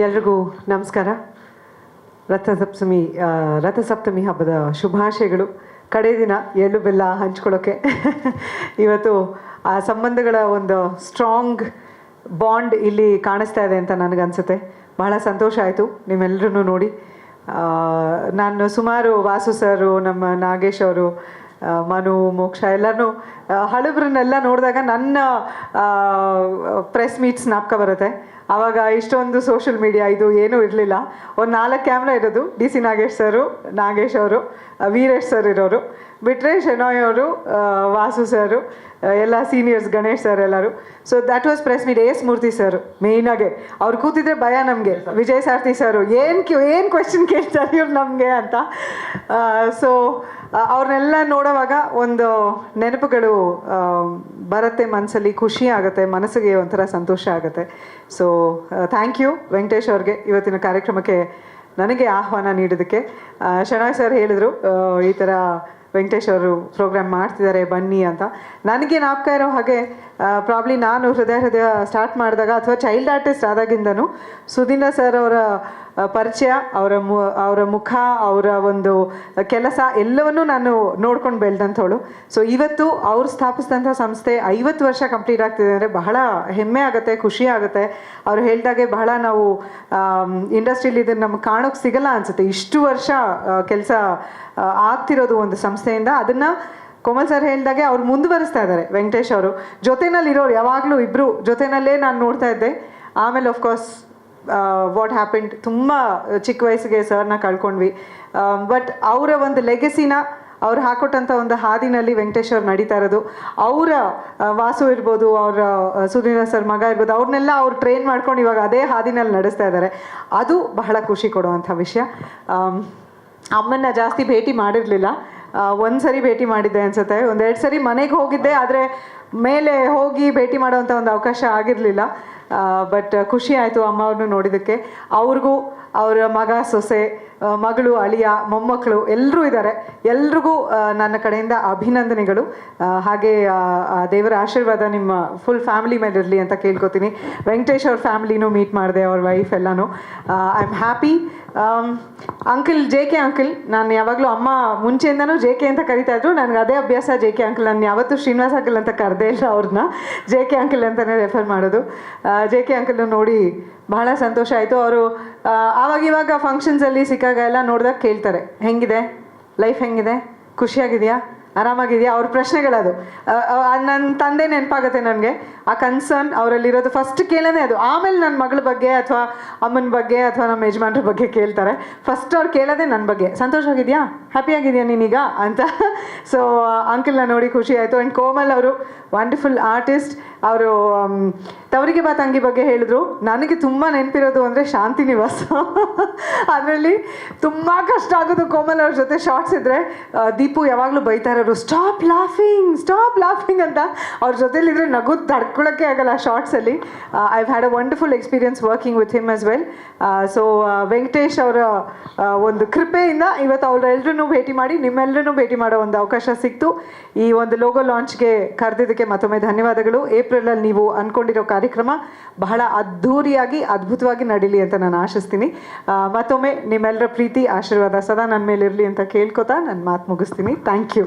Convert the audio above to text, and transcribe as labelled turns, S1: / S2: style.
S1: ಎಲ್ರಿಗೂ ನಮಸ್ಕಾರ. ರಥಸಪ್ತಮಿ ರಥಸಪ್ತಮಿ ಹಬ್ಬದ ಶುಭಾಶಯಗಳು. ಕಡೆ ದಿನ ಎಳ್ಳು ಬೆಲ್ಲ ಹಂಚ್ಕೊಳ್ಳೋಕ್ಕೆ ಇವತ್ತು, ಆ, ಸಂಬಂಧಗಳ ಒಂದು ಸ್ಟ್ರಾಂಗ್ ಬಾಂಡ್ ಇಲ್ಲಿ ಕಾಣಿಸ್ತಾ ಇದೆ ಅಂತ ನನಗನ್ಸುತ್ತೆ. ಬಹಳ ಸಂತೋಷ ಆಯಿತು ನಿಮ್ಮೆಲ್ಲರೂ ನೋಡಿ. ನಾನು ಸುಮಾರು ವಾಸು ಸರು, ನಮ್ಮ ನಾಗೇಶ್ ಅವರು ಮನು, ಮೋಕ್ಷ ಎಲ್ಲರೂ ಹಳಬ್ರನ್ನೆಲ್ಲ ನೋಡಿದಾಗ ನನ್ನ ಪ್ರೆಸ್ ಮೀಟ್ಸ್ ನಾಪ್ಕ ಬರುತ್ತೆ. ಆವಾಗ ಇಷ್ಟೊಂದು ಸೋಷಿಯಲ್ ಮೀಡಿಯಾ ಇದು ಏನೂ ಇರಲಿಲ್ಲ. ಒಂದು ನಾಲ್ಕು ಕ್ಯಾಮ್ರಾ ಇರೋದು. D C Nagesh sir, Nagesh ಅವರು ವೀರೇಶ್ ಸರ್ ಇರೋರು. ಬಿಟ್ಟರೆ ಶೆನಾಯ್ ಅವರು ವಾಸು ಸರು ಎಲ್ಲ ಸೀನಿಯರ್ಸ್ ಗಣೇಶ್ ಸರ್ ಎಲ್ಲರೂ. So that was press meet S Murthy sir ಮೇಯ್ನಾಗೆ ಅವ್ರು ಕೂತಿದ್ರೆ ಭಯ ನಮಗೆ. ವಿಜಯ್ ಸಾರ್ಥಿ ಸರ್, ಏನು ಕ್ಯೂ, ಏನು ಕ್ವೆಶನ್ ಕೇಳ್ತಾರೆ ಇವ್ರು ನಮಗೆ ಅಂತ. ಸೊ ಅವ್ರನ್ನೆಲ್ಲ ನೋಡೋವಾಗ ಒಂದು ನೆನಪುಗಳು ಬರುತ್ತೆ ಮನಸ್ಸಲ್ಲಿ ಖುಷಿ ಆಗುತ್ತೆ, ಮನಸ್ಸಿಗೆ ಒಂಥರ ಸಂತೋಷ ಆಗುತ್ತೆ. ಸೊ ಥ್ಯಾಂಕ್ ಯು ವೆಂಕಟೇಶ್ ಅವ್ರಿಗೆ ಇವತ್ತಿನ ಕಾರ್ಯಕ್ರಮಕ್ಕೆ ನನಗೆ ಆಹ್ವಾನ ನೀಡೋದಕ್ಕೆ ಆ, ಶನಾಯ್ ಸರ್ ಹೇಳಿದರು ಈ ಥರ ವೆಂಕಟೇಶ್ ಅವರು ಪ್ರೋಗ್ರಾಮ್ ಮಾಡ್ತಿದ್ದಾರೆ ಬನ್ನಿ ಅಂತ. ನನಗೆ ನಾಪ್ಕ ಇರೋ ಹಾಗೆ ಪ್ರಾಬ್ಲಿ ನಾನು ಹೃದಯ ಹೃದಯ ಸ್ಟಾರ್ಟ್ ಮಾಡಿದಾಗ ಅಥವಾ ಚೈಲ್ಡ್ ಆರ್ಟಿಸ್ಟ್ ಆದಾಗಿಂದನೂ ಸುಧೀಂದ್ರ ಸರ್ ಅವರ ಪರಿಚಯ, ಅವರ ಮು, ಅವರ ಮುಖ, ಅವರ ಒಂದು ಕೆಲಸ ಎಲ್ಲವನ್ನೂ ನಾನು ನೋಡ್ಕೊಂಡು ಬೆಳೆದಂಥವಳು. ಸೊ ಇವತ್ತು ಅವ್ರು ಸ್ಥಾಪಿಸಿದಂಥ ಸಂಸ್ಥೆ ಐವತ್ತು ವರ್ಷ ಕಂಪ್ಲೀಟ್ ಆಗ್ತಿದೆ ಅಂದರೆ ಬಹಳ ಹೆಮ್ಮೆ ಆಗುತ್ತೆ, ಖುಷಿ ಆಗುತ್ತೆ. ಅವ್ರು ಹೇಳಿದಾಗೆ ಬಹಳ ನಾವು ಇಂಡಸ್ಟ್ರೀಲಿ ಇದನ್ನು ನಮ್ಗೆ ಕಾಣೋಕೆ ಸಿಗಲ್ಲ ಅನಿಸುತ್ತೆ. ಇಷ್ಟು ವರ್ಷ ಕೆಲಸ ಆಗ್ತಿರೋದು ಒಂದು ಸಂಸ್ಥೆಯಿಂದ. ಅದನ್ನು ಕೋಮಲ್ ಸರ್ ಹೇಳಿದಾಗೆ ಅವ್ರು ಮುಂದುವರಿಸ್ತಾ ಇದ್ದಾರೆ ವೆಂಕಟೇಶ್ ಅವರು. ಜೊತೆನಲ್ಲಿ ಇರೋರು ಯಾವಾಗಲೂ ಇಬ್ಬರು ಜೊತೆನಲ್ಲೇ ನಾನು ನೋಡ್ತಾ ಇದ್ದೆ. ಆಮೇಲೆ ಆಫ್ಕೋರ್ಸ್ ವಾಟ್ ಹ್ಯಾಪೆಂಡ್ ತುಂಬ ಚಿಕ್ಕ ವಯಸ್ಸಿಗೆ ಸರ್ನ ಕಳ್ಕೊಂಡ್ವಿ. ಬಟ್ ಅವರ ಒಂದು ಲೆಗಸಿನ ಅವ್ರು ಹಾಕೊಟ್ಟಂಥ ಒಂದು ಹಾದಿನಲ್ಲಿ ವೆಂಕಟೇಶ್ವರ್ ನಡೀತಾ ಇರೋದು. ಅವರ ವಾಸು ಇರ್ಬೋದು, ಅವರ ಸುಧೀರ ಸರ್ ಮಗ ಇರ್ಬೋದು ಅವ್ರನ್ನೆಲ್ಲ ಅವ್ರು ಟ್ರೈನ್ ಮಾಡ್ಕೊಂಡು ಇವಾಗ ಅದೇ ಹಾದಿನಲ್ಲಿ ನಡೆಸ್ತಾ ಇದ್ದಾರೆ ಅದು ಬಹಳ ಖುಷಿ ಕೊಡುವಂಥ ವಿಷಯ. ಅಮ್ಮನ್ನ ಜಾಸ್ತಿ ಭೇಟಿ ಮಾಡಿರಲಿಲ್ಲ. ಒಂದು ಸರಿ ಭೇಟಿ ಮಾಡಿದ್ದೆ ಅನ್ಸುತ್ತೆ. ಒಂದೆರಡು ಸರಿ ಮನೆಗೆ ಹೋಗಿದ್ದೆ, ಆದರೆ ಮೇಲೆ ಹೋಗಿ ಭೇಟಿ ಮಾಡೋವಂಥ ಒಂದು ಅವಕಾಶ ಆಗಿರಲಿಲ್ಲ. ಬಟ್ ಖುಷಿ ಆಯಿತು ಅಮ್ಮ ಅವ್ರನ್ನೂ ನೋಡಿದ್ದಕ್ಕೆ ಅವ್ರಿಗೂ ಅವರ ಮಗ ಸೊಸೆ ಮಗಳು, ಅಳಿಯ, ಮೊಮ್ಮಕ್ಕಳು ಎಲ್ಲರೂ ಇದ್ದಾರೆ. ಎಲ್ರಿಗೂ ನನ್ನ ಕಡೆಯಿಂದ ಅಭಿನಂದನೆಗಳು. ಹಾಗೆ ದೇವರ ಆಶೀರ್ವಾದ ನಿಮ್ಮ ಫುಲ್ ಫ್ಯಾಮಿಲಿ ಮೇಲೆ ಇರಲಿ ಅಂತ ಕೇಳ್ಕೊತೀನಿ. ವೆಂಕಟೇಶ್ ಅವ್ರ ಫ್ಯಾಮಿಲಿನೂ ಮೀಟ್ ಮಾಡಿದೆ, ಅವ್ರ ವೈಫ್ ಎಲ್ಲನೂ. I am happy uncle J K uncle ನಾನು ಯಾವಾಗಲೂ ಅಮ್ಮ ಮುಂಚೆಯಿಂದನೂ ಜೆ ಕೆ ಅಂತ ಕರಿತಾ ಇದ್ರು. ನನಗೆ ಅದೇ ಅಭ್ಯಾಸ ಜೆ ಕೆ ಅಂಕಲ್ ನಾನು ಯಾವತ್ತೂ ಶ್ರೀನಿವಾಸ್ ಅಂಕಲ್ ಅಂತ ಕರೆದೇ ಇಲ್ಲ ಅವ್ರನ್ನ ಜೆ ಕೆ ಅಂಕಲ್ ಅಂತಲೇ ರೆಫರ್ ಮಾಡೋದು. ಜೆ ಕೆ ಅಂಕಲ್ನ ನೋಡಿ ಬಹಳ ಸಂತೋಷ ಆಯಿತು. ಅವರು ಆವಾಗಿವಾಗ ಫಂಕ್ಷನ್ಸಲ್ಲಿ ಸಿಕ್ಕಾಗ ಎಲ್ಲ ನೋಡಿದಾಗ ಕೇಳ್ತಾರೆ ಹೆಂಗಿದೆ? ಲೈಫ್ ಹೆಂಗಿದೆ? ಖುಷಿಯಾಗಿದೆಯಾ? ಆರಾಮಾಗಿದೆಯಾ? ಅವ್ರ ಪ್ರಶ್ನೆಗಳದು. ನನ್ನ ತಂದೆ ನೆನಪಾಗುತ್ತೆ ನನಗೆ. ಆ ಕನ್ಸರ್ನ್ ಅವರಲ್ಲಿರೋದು ಫಸ್ಟ್ ಕೇಳೋದೇ ಅದು. ಆಮೇಲೆ ನನ್ನ ಮಗಳ ಬಗ್ಗೆ ಅಥವಾ ಅಮ್ಮನ ಬಗ್ಗೆ ಅಥವಾ ನಮ್ಮ ಯಜಮಾನ್ರ ಬಗ್ಗೆ ಕೇಳ್ತಾರೆ. ಫಸ್ಟ್ ಅವ್ರು ಕೇಳೋದೇ ನನ್ನ ಬಗ್ಗೆ. ಸಂತೋಷವಾಗಿದೆಯಾ? ಹ್ಯಾಪಿಯಾಗಿದೆಯಾ ನೀನೀಗ? ಅಂತ. ಸೊ ಅಂಕಲ್ನ ನೋಡಿ ಖುಷಿ ಆಯಿತು. ಆ್ಯಂಡ್ ಕೋಮಲ್ ಅವರು ವಂಡರ್ಫುಲ್ ಆರ್ಟಿಸ್ಟ್ ಅವರು ತವರಿಗೆ ಬಾ ತಂಗಿ ಬಗ್ಗೆ ಹೇಳಿದ್ರು. ನನಗೆ ತುಂಬ ನೆನಪಿರೋದು ಅಂದರೆ ಶಾಂತಿ ನಿವಾಸ. ಅದರಲ್ಲಿ ತುಂಬ ಕಷ್ಟ ಆಗೋದು ಕೋಮಲ್ ಅವ್ರ ಜೊತೆ ಶಾರ್ಟ್ಸ್ ಇದ್ದರೆ ದೀಪು ಯಾವಾಗಲೂ ಬೈತಾ ಇರೋರು ಸ್ಟಾಪ್ ಲಾಫಿಂಗ್ ಸ್ಟಾಪ್ ಲಾಫಿಂಗ್ ಅಂತ ಅವ್ರ ಜೊತೆಲಿದ್ರೆ ನಗು ತಡ್ಕೊಳಕ್ಕೆ ಆಗಲ್ಲ ಶಾರ್ಟ್ಸಲ್ಲಿ. I had a wonderful experience working with him as well so Venkatesh ಅವರ ಒಂದು ಕೃಪೆಯಿಂದ ಇವತ್ತು ಅವರೆಲ್ಲರೂ ಭೇಟಿ ಮಾಡಿ ನಿಮ್ಮೆಲ್ಲರೂ ಭೇಟಿ ಮಾಡೋ ಒಂದು ಅವಕಾಶ ಸಿಕ್ತು. ಈ ಒಂದು ಲೋಗೋ ಲಾಂಚ್ಗೆ ಕರೆದಿದ್ದಕ್ಕೆ ಮತ್ತೊಮ್ಮೆ ಧನ್ಯವಾದಗಳು. ಏಪ್ರಿಲಲ್ಲಿ ನೀವು ಅಂದ್ಕೊಂಡಿರೋ ಕಾರ್ಯಕ್ರಮ ಬಹಳ ಅದ್ಧೂರಿಯಾಗಿ, ಅದ್ಭುತವಾಗಿ ನಡೀಲಿ ಅಂತ ನಾನು ಆಶಿಸ್ತೀನಿ. ಮತ್ತೊಮ್ಮೆ ನಿಮ್ಮೆಲ್ಲರ ಪ್ರೀತಿ, ಆಶೀರ್ವಾದ ಸದಾ ನನ್ನ ಮೇಲೆ ಇರಲಿ ಅಂತ ಕೇಳ್ಕೊತಾ ನನ್ನ ಮಾತು ಮುಗಿಸ್ತೀನಿ. Thank you